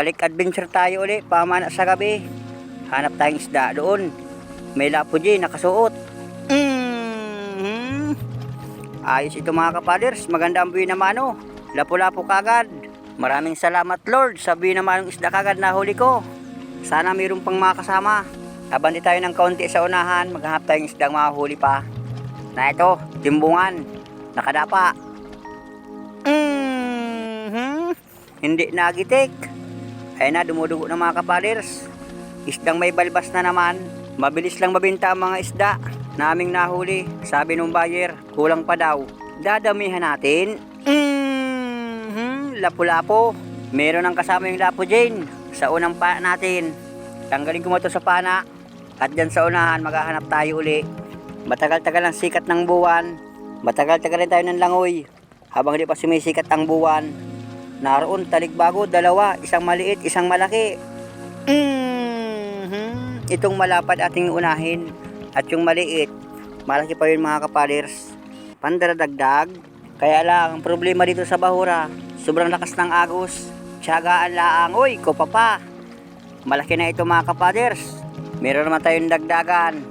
balik adventure tayo uli, pamana sa gabi. Hanap tayong isda doon. May lapo dyan, nakasuot. Mhm. Ayos ito mga kapaders, maganda ang buhay na mano. Lapo-lapo kagad. Maraming salamat Lord sa buhay na manong isda kagad na huli ko. Sana mayroon pang mga kasama. Abante tayo ng kaunti sa unahan, maghanap tayong isdang mahuli pa. Na ito, timbungan, nakadapa. Mhm. Hindi nagitik. Ayun na, dumudugo ng mga kapaders. Isdang may balbas na naman. Mabilis lang mabinta ang mga isda. Naming nahuli. Sabi nung buyer, kulang pa daw. Dadamihan natin. Mhm. Lapu-lapo. Meron ang kasama yung lapo Jane. Sa unang pa natin. Tanggalin ko mo to sa pana. At dyan sa unahan, maghahanap tayo uli. Matagal-tagal ang sikat ng buwan. Matagal-tagal rin tayo ng langoy. Habang di pa sumisikat ang buwan. Naroon talikbago, dalawa, isang maliit, isang malaki. Mhm. Itong malapad ating unahin at yung maliit, malaki pa yun mga kapalers. Pandaradagdag. Kaya lang, ang problema dito sa bahura, sobrang lakas ng agos. Tiyagaan laang, uy, ko pa Malaki na ito mga kapaders. Meron naman tayong dagdagan.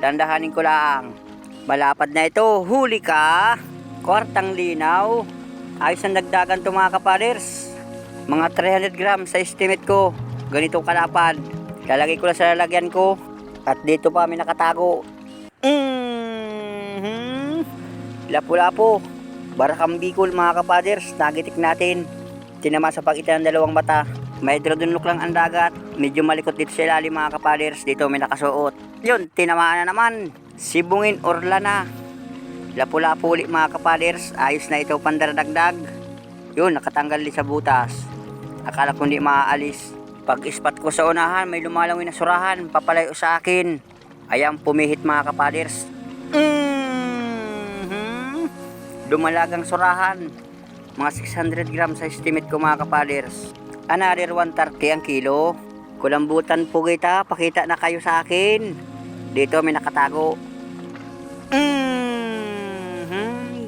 Dandahanin ko lang. Malapad na ito, huli ka. Kwartang linaw. Ayos ang dagdagan to mga kapaders. Mga 300 grams sa estimate ko. Ganitong kalapad. Lalagay ko lang sa lalagyan ko. At dito pa may nakatago. Mhm. Lapu-lapu. Barakang Bicol mga kapaders. Nagitik natin. Tinama sa pagitan ng dalawang mata. May drodonlook lang ang dagat. Medyo malikot dito sa ilalim mga kapaders. Dito may nakasuot. Yun, tinamaan na naman. Sibungin orla na. Lapu-lapu ulit mga kapaders. Ayos na ito pandaradagdag. Yun, nakatanggal din sa butas. Akala ko hindi maaalis. Pag ispat ko sa unahan, may lumalawin na surahan. Papalayo sa akin. Ayan, pumihit mga kapaders. Mhm. Dumalagang surahan. Mga 600 grams sa estimate ko mga kapaders. Another 130 ang kilo. Kulambutan po kita, pakita na kayo sa akin. Dito may nakatago. Mhm.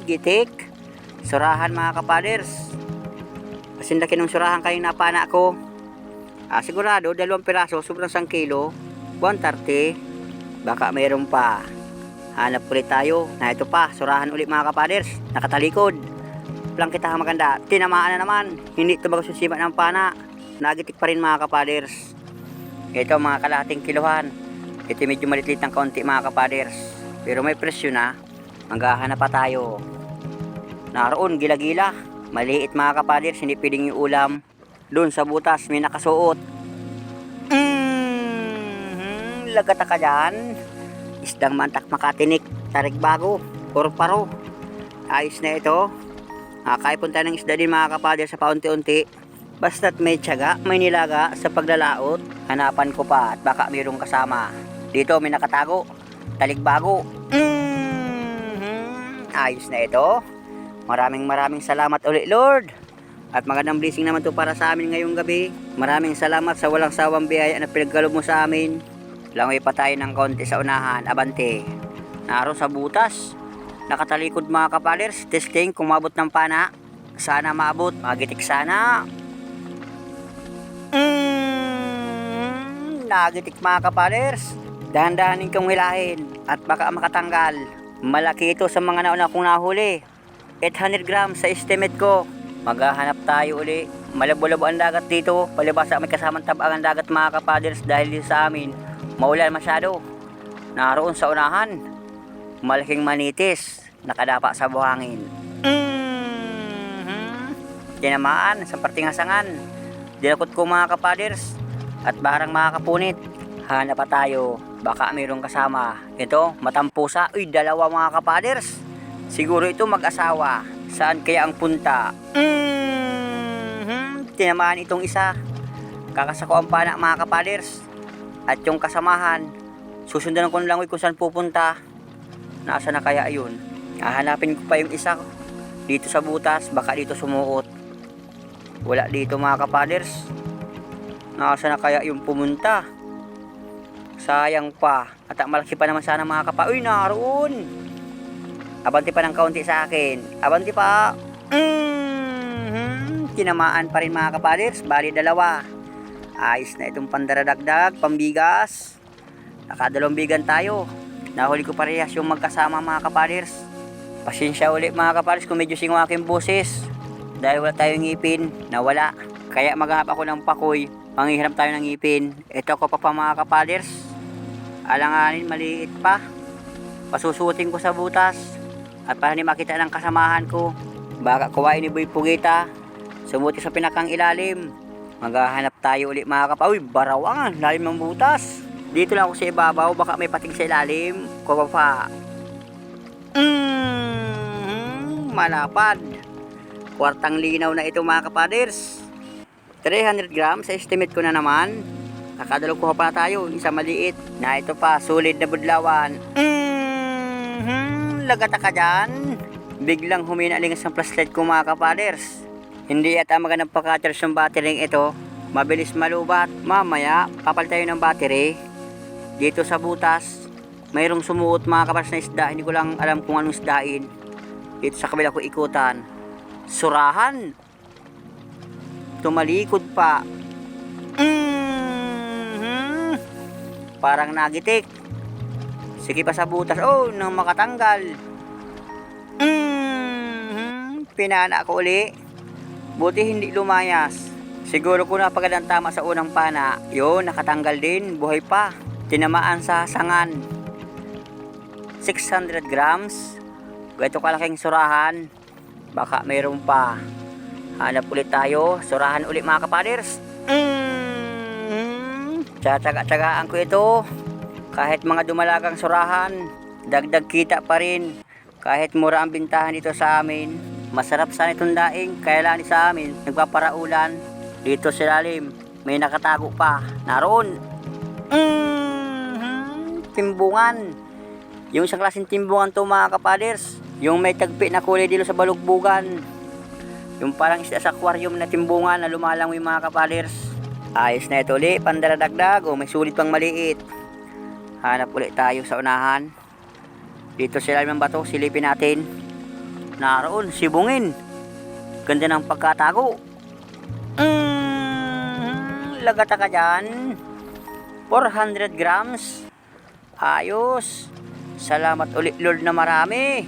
Gitik. Surahan mga kapaders. Kasing laki ng surahan kayo napana ko. Ah, sigurado, dalawang piraso, sobrang 1 kilo. 130. Baka mayroon pa. Hanap ulit tayo. Na ito pa, surahan ulit mga kapaders. Nakatalikod. Lang kita maganda. Tinamaan na naman. Hindi ito magsusimat ng pana. Nagitik pa rin mga kapaders. Ito mga kalating kiluhan. Ito medyo maliit ng kaunti mga kapaders. Pero may presyo na. Maghahanap pa tayo. Naroon, gila-gila. Maliit mga kapaders, hindi pwedeng yung ulam. Doon sa butas, may nakasuot. Mm, lagata ka dyan. Isdang mantak makatinik, tarik bago, or paro. Ayos na ito. Nakakaya punta ng isda din mga kapaders sa paunti-unti. Basta't may tiyaga, may nilaga sa paglalaot, hanapan ko pa at baka mayroong kasama. Dito may nakatago, talikbago. Mhm. Ayos na ito. Maraming maraming salamat ulit Lord. At magandang blessing naman to para sa amin ngayong gabi. Maraming salamat sa walang sawang biyaya na pinagkalob mo sa amin. Langoy pa tayo ng konti sa unahan, abante. Naro sa butas. Nakatalikod mga kapalers, testing kung mabot ng pana. Sana maabot, magitik sana. Mm, nagitik mga kapalers. Dahan-dahanin kong hilahin at baka makatanggal. Malaki ito sa mga nauna kong nahuli. 800 grams sa estimate ko. Maghahanap tayo uli. Malabo-labo ang dagat dito. Palibasa may kasamang tabang ang dagat mga kapaders dahil sa amin. Maulan masyado. Naroon sa unahan. Malaking manitis. Nakadapa sa buhangin. Mhm. Tinamaan sa partingasangan. Dinakot ko mga kapaders. At barang mga kapunit. Hanap pa tayo. Baka mayroong kasama. Ito, matampusa. Uy, dalawa mga kapaders. Siguro ito mag-asawa. Saan kaya ang punta? Mhm. Tinamaan itong isa. Kakasako ang pana mga kapaders. At yung kasamahan, susundan ko lang kung saan pupunta. Nasa na kaya yun? Hahanapin ko pa yung isa dito sa butas. Baka dito sumuot. Wala dito mga kapaders. Nasa na kaya yung pumunta? Sayang pa. At malaki pa naman sana mga kapa. Uy, naroon! Abanti pa ng kaunti sa akin. Abanti pa. Mhm. tinamaan pa rin mga kapaders. Bali dalawa. Ayos na itong pandaradagdag, pambigas. Nakadalawang bigan tayo. Nahuli ko parehas yung magkasama mga kapaders. Pasensya ulit mga kapaders kung medyo singwa aking boses. Dahil wala tayong ngipin, nawala. Kaya maghanap ako ng pakoy, manghihiram tayo ng ngipin. Ito ko pa pa mga kapaders. Alanganin, maliit pa. Pasusutin ko sa butas. At para makita ng kasamahan ko, baka kuwain ni Boy Pugita. Sumuti sa pinakang ilalim. Maghahanap tayo ulit mga kapaders. Uy, barawangan, lalim ng butas. Dito lang ako sa ibabaw, baka may pating sa ilalim. Kuha pa. Mm, malapad. Kwartang linaw na ito mga kapaders. 300 grams, estimate ko na naman. Nakadalaw ko pa tayo, isa maliit. Na ito pa, solid na budlawan. Mm-hmm, lagata ka dyan. Biglang humina lingas ang flashlight ko mga kapaders. Hindi at magandang pagka-charge ng battery ito. Mabilis malubat. Mamaya, papal tayo ng battery. Dito sa butas, mayroong sumuot mga kapaders na isda. Hindi ko lang alam kung anong isdain. Dito sa kabila ko ikutan. Surahan. Tumalikod pa. Mhm. Parang nagitik. Sige pa sa butas. Oh, nang makatanggal. Mhm. Pinana ko uli. Buti hindi lumayas. Siguro ko napagandang tama sa unang pana. Yun, nakatanggal din. Buhay pa. Tinamaan sa sangan. 600 grams. Ganito kalaking surahan. Baka mayroon pa. Hanap ulit tayo. Surahan ulit mga kapaders. Mm. Tsatsaga-tsagaan ko ito. Kahit mga dumalagang surahan, dagdag kita pa rin. Kahit mura ang bintahan dito sa amin, masarap sana itong daing. Kaya sa amin, nagpaparaulan. Dito sa lalim, may nakatago pa. Naroon. Mhm. Timbungan. Yung isang klaseng timbungan to mga kapaders. Yung may tagpi na kulay dilo sa balugbugan. Yung parang isda sa aquarium na timbungan na lumalangoy mga kapaders. Ayos na ito ulit, pandaradagdag o may sulit pang maliit. Hanap ulit tayo sa unahan. Dito sa ilalim ng bato, silipin natin. Naroon, sibungin. Ganda ng pagkatago. Mm, lagata ka dyan. 400 grams. Ayos. Salamat ulit Lord na marami.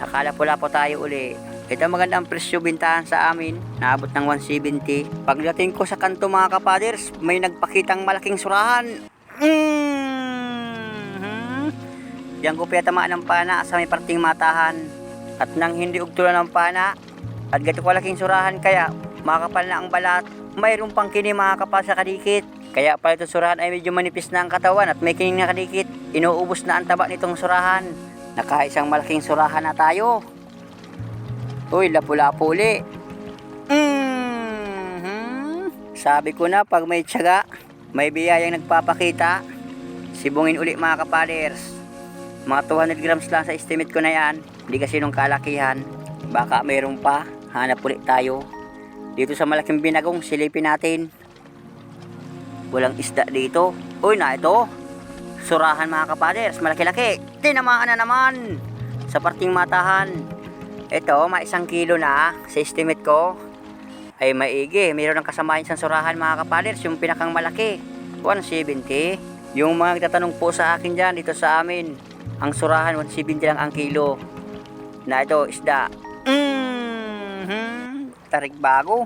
Akala pula po tayo uli. Ito ang magandang presyo bintahan sa amin. Naabot ng 170. Pagdating ko sa kanto mga kapaders, may nagpakitang malaking surahan. Mm-hmm. Diyan ko pinatamaan ng pana sa may parting matahan. At nang hindi ugtulan ng pana, at gato kalaking surahan kaya makakapal na ang balat, mayroon pang kini makakapal sa kadikit. Kaya pala itong surahan ay medyo manipis na ang katawan at may kining na kadikit. Inuubos na ang taba nitong surahan. Nakaisang malaking surahan na tayo. Uy, lapu-lapu uli. Mhm. Sabi ko na, pag may tiyaga, may biyayang nagpapakita. Sibungin uli mga kapaders. Mga 200 grams lang sa estimate ko na yan. Hindi kasi nung kalakihan. Baka mayroon pa. Hanap ulit tayo. Dito sa malaking binagong, silipin natin. Walang isda dito. Uy, na ito. Surahan mga kapaders, malaki-laki. Tinamaan na naman. Sa parting matahan. Ito, may isang kilo na sa estimate ko. Ay maigi, mayroon ng kasamahan sa surahan mga kapaders, yung pinakang malaki. 170. Yung mga nagtatanong po sa akin dyan, dito sa amin, ang surahan 170 lang ang kilo. Na ito, isda. Mm-hmm. Tarik bago.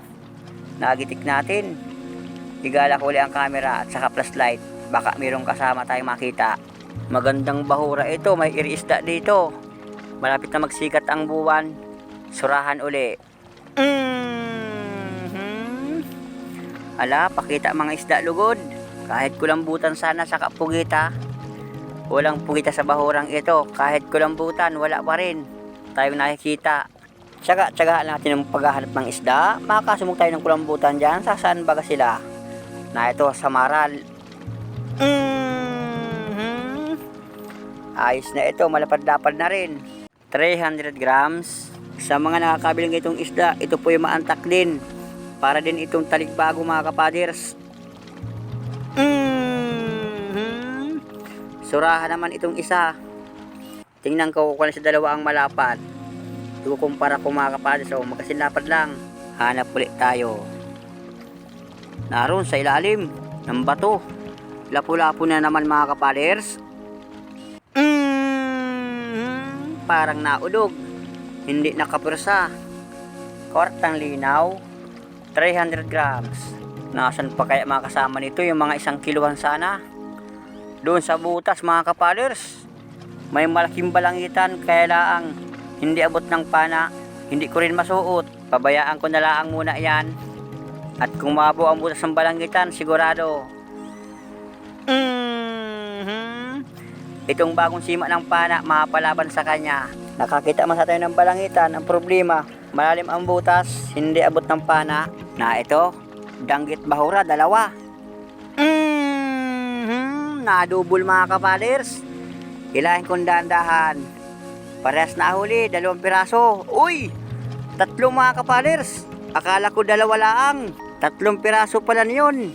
Nagitik natin. Igala ko ulit ang camera at saka flashlight. Baka mayroong kasama tayong makita. Magandang bahura ito, may irisda dito. Malapit na magsikat ang buwan. Surahan uli. Mhm. Ala, pakita mga isda lugod. Kahit kulambutan sana sa kapugita. Walang pugita sa bahurang ito. Kahit kulambutan, wala pa rin. Tayong nakikita. Tsaga, tsagaan natin ang paghahanap ng isda. Makakasumog tayo ng kulambutan dyan. Sa saan baga sila? Na ito, sa maral. Mhm. Ayos na ito, malapad-lapad na rin. 300 grams. Sa mga nakakabiling itong isda, ito po yung maantak din. Para din itong talikbago mga kapaders. Surahan naman itong isa. Tingnan ko kung sa dalawa ang malapad. Ikukumpara ko mga kapaders. So, magkasilapad lang. Hanap ulit tayo. Naroon sa ilalim ng bato. Lapu-lapu na naman mga kapaders. Mm, parang naudog. Hindi nakapursa. Kwartang linaw. 300 grams. Nasaan pa kaya mga kasama nito yung mga isang kiluhan sana? Doon sa butas mga kapaders. May malaking balangitan kaya laang hindi abot ng pana. Hindi ko rin masuot. Pabayaan ko na laang muna yan. At kung mabo ang butas ng balangitan, sigurado. Mhm. Itong bagong sima ng pana, mapalaban sa kanya. Nakakita man sa tayo ng balangitan, ang problema, malalim ang butas, hindi abot ng pana. Na ito, danggit bahura, dalawa. Mhm. Nadubol mga kapaders. Hilahin kong dahan-dahan. Parehas na huli, dalawang piraso. Uy! Tatlo mga kapaders. Akala ko dalawa laang. Tatlong piraso pala yun.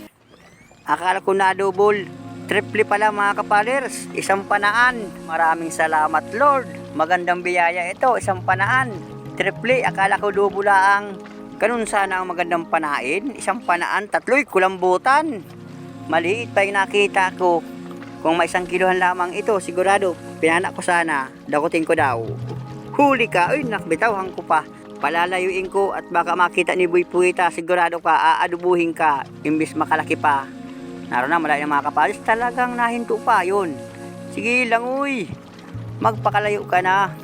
Akala ko nadubol. Triple pala mga kapaders. Isang panaan. Maraming salamat Lord. Magandang biyaya ito. Isang panaan. Triple. Akala ko dubo laang. Ganun sana ang magandang panain. Isang panaan. Tatlo'y kulambutan. Maliit pa yung nakita ko. Kung may isang kilohan lamang ito, sigurado, pinanak ko sana, dakutin ko daw. Huli ka, uy, nakbitawhan ko pa. Palalayuin ko at baka makita ni Boy Puita, sigurado ka, aadubuhin ka, imbis makalaki pa. Naroon na, malaki ng mga kapalis, talagang nahinto pa, yun. Sige lang, uy, magpakalayo ka na.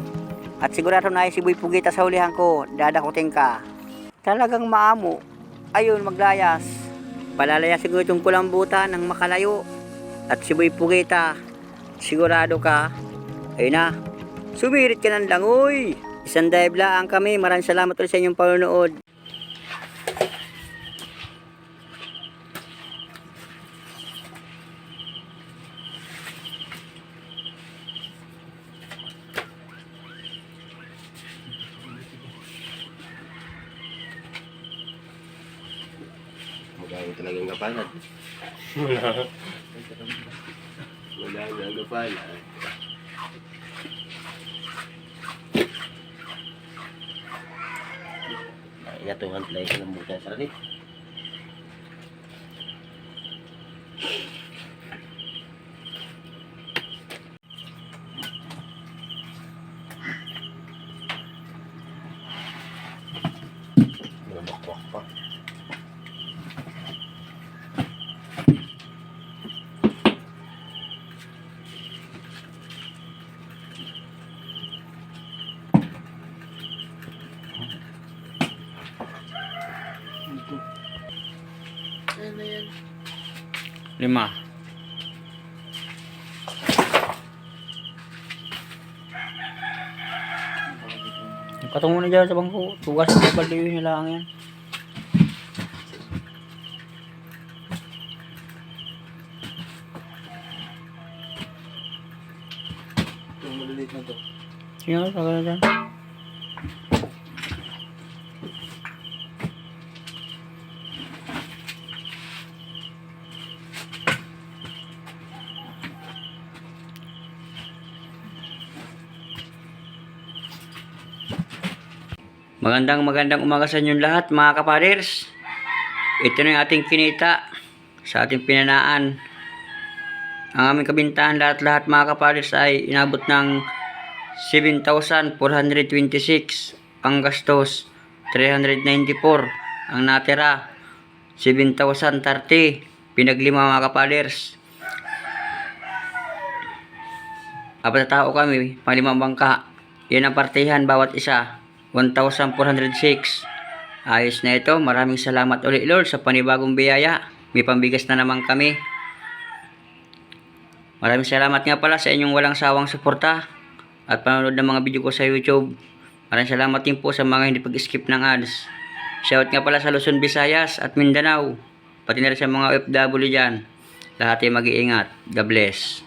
At sigurado na si Boy Pugita sa hulihan ko, dadakutin ka. Talagang maamo. Ayun, maglayas. Palalayasin ko itong kulambutan ng makalayo. At si Boy Pugita, sigurado ka. Ayun na, sumirit ka ng langoy. Isang dive lang kami. Maraming salamat ulit sa inyong panonood. Talagang kapalan. Wala. Wala nga kapalan. Ay, atuhan tayo sa lambutan sa rin. Bumakwak pa. Lima. Katungo na dyan sa bangko. Tugas balde yun nila ang yan. Yung maliliit na to. Na dyan. Magandang magandang umaga sa inyong lahat mga kapaders. Ito na yung ating kinita sa ating pinanaan. Ang aming kabintahan lahat-lahat mga kapaders ay inabot ng 7,426. Ang gastos 394. Ang natira 7,030. Pinaglima mga kapaders. Apat na tao kami, palimang bangka. Yan ang partihan bawat isa. 1,406. Ayos na ito. Maraming salamat ulit Lord sa panibagong biyaya. May pambigas na naman kami. Maraming salamat nga pala sa inyong walang sawang suporta at panonood ng mga video ko sa YouTube. Maraming salamat din po sa mga hindi pag-skip ng ads. Shout nga pala sa Luzon, Visayas at Mindanao. Pati na rin sa mga OFW dyan. Lahat ay mag-iingat. God bless.